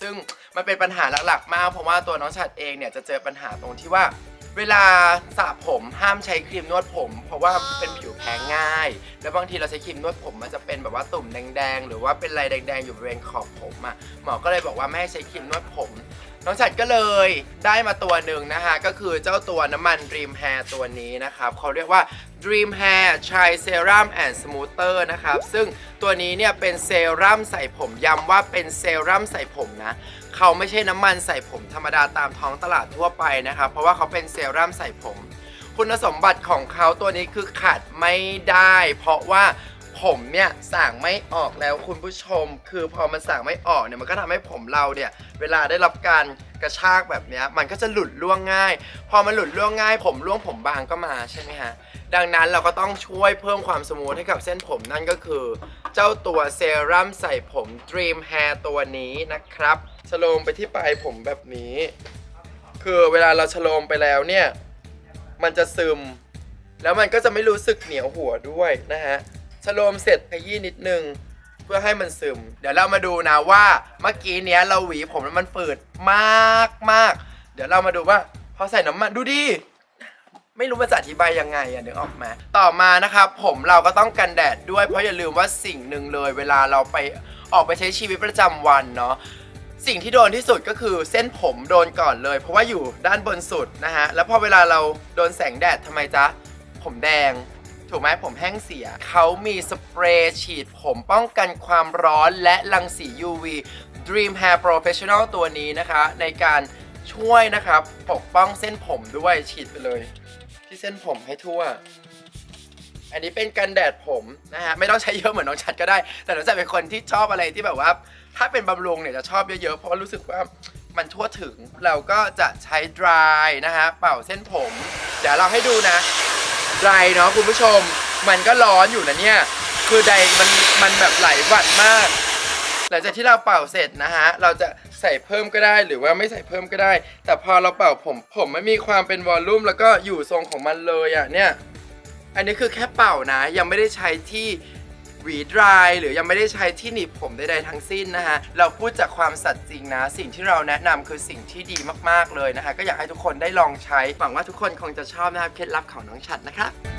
ซึ่งมันเป็นปัญหาหลักๆ มากเพราะว่าตัวน้องฉัดเองเนี่ยจะเจอปัญหาตรงที่ว่า เวลาสระผมห้ามใช้ครีมนวดผม เพราะว่าเป็นผิวแพ้ง่าย แล้วบางทีเราใช้ครีมนวดผมมันจะเป็นแบบว่าตุ่มแดงๆ หรือว่าเป็นลายแดงๆ อยู่บริเวณขอบผมอะหมอก็เลยบอกว่าไม่ให้ใช้ครีมนวดผมน้องฉัดก็เลยได้มาตัวหนึ่งนะคะก็คือเจ้าตัวน้ำมัน Dream Hair ตัวนี้นะครับเขาเรียกว่า Dream Hair Tri Serum and Smoother นะครับ ซึ่งตัวนี้เนี่ยเป็นเซรั่มใส่ผมย้ำว่าเป็นเซรั่มใส่ผมนะ เขาไม่ใช่น้ำมันใส่ผมธรรมดาตามท้องตลาดทั่วไปนะครับ เพราะว่าเขาเป็นเซรั่มใส่ผม คุณสมบัติของเขาตัวนี้คือขาดไม่ได้ เพราะว่า ผมเนี่ยสั่งไม่ออกแล้วคุณผู้ชม คือพอมันสั่งไม่ออกเนี่ยมันก็ทำให้ผมเราเนี่ยเวลาได้รับการกระชากแบบนี้มันก็จะหลุดร่วงง่าย พอมันหลุดร่วงง่าย ผมร่วงผมบางก็มาใช่ไหมฮะดังนั้นเราก็ต้องช่วยเพิ่มความสมูทให้กับเส้นผมนั่นก็คือ เจ้าตัวเซรั่มใส่ผม Dream Hair ตัวนี้นะครับชโลมไปที่ปลายผมแบบนี้ คือเวลาเราชโลมไปแล้วเนี่ย มันจะซึม แล้วมันก็จะไม่รู้สึกเหนียวหัวด้วยนะฮะ โลมเสร็จขยี้นิดนึง เพื่อให้มันซึม เดี๋ยวเรามาดูนะว่าเมื่อกี้เนี้ยเราหวีผมแล้วมันฝืดมากมากเดี๋ยวเรามาดูว่าพอใส่น้ำมันดูดิไม่รู้มันจะอธิบายยังไงอะนึกออกไหมต่อมานะครับผมเราก็ต้องกันแดดด้วยเพราะอย่าลืมว่าสิ่งหนึ่งเลย เวลาเราไปออกไปใช้ชีวิตประจำวันเนาะสิ่งที่โดนที่สุดก็คือเส้นผมโดนก่อนเลย เพราะว่าอยู่ด้านบนสุดนะฮะแล้วพอเวลาเราโดนแสงแดดทำไมจ๊ะผมแดง ถูกไหมผมแห้งเสีย เขามีสเปรย์ฉีดผมป้องกันความร้อนและรังสี UV Dream Hair Professional ตัวนี้นะคะ ในการช่วยนะครับปกป้องเส้นผมด้วยฉีดไปเลย ที่เส้นผมให้ทั่ว อันนี้เป็นกันแดดผมนะฮะไม่ต้องใช้เยอะเหมือนน้องชัดก็ได้ แต่น้องชัดเป็นคนที่ชอบอะไรที่แบบว่า ถ้าเป็นบำรุงเนี่ยจะชอบเยอะๆเพราะรู้สึกว่ามันทั่วถึงเราก็จะใช้ dry นะฮะเป่าเส้นผม เดี๋ยวเราให้ดูนะ ไรเนาะคุณผู้ชม มันก็ร้อนอยู่นะเนี่ย คือใดมันมันแบบไหลายวัดมาก หลังจากที่เราเป่าเสร็จนะฮะ เราจะใส่เพิ่มก็ได้หรือว่าไม่ใส่เพิ่มก็ได้ แต่พอเราเป่าผมผมไม่มีความเป็นวอลลุ่มแล้วก็อยู่ทรงของมันเลยอะเนี่ย อันนี้คือแค่เป่านะ ยังไม่ได้ใช้ที่ หวีดรายหรือยังไม่ได้ใช้ที่หนีบผมใดๆทั้งสิ้นนะฮะเราพูดจากความสัตย์จริงนะ สิ่งที่เราแนะนำคือสิ่งที่ดีมากๆเลยนะคะ ก็อยากให้ทุกคนได้ลองใช้หวังว่าทุกคนคงจะชอบนะครับเคล็ดลับของน้องฉัดนะครับ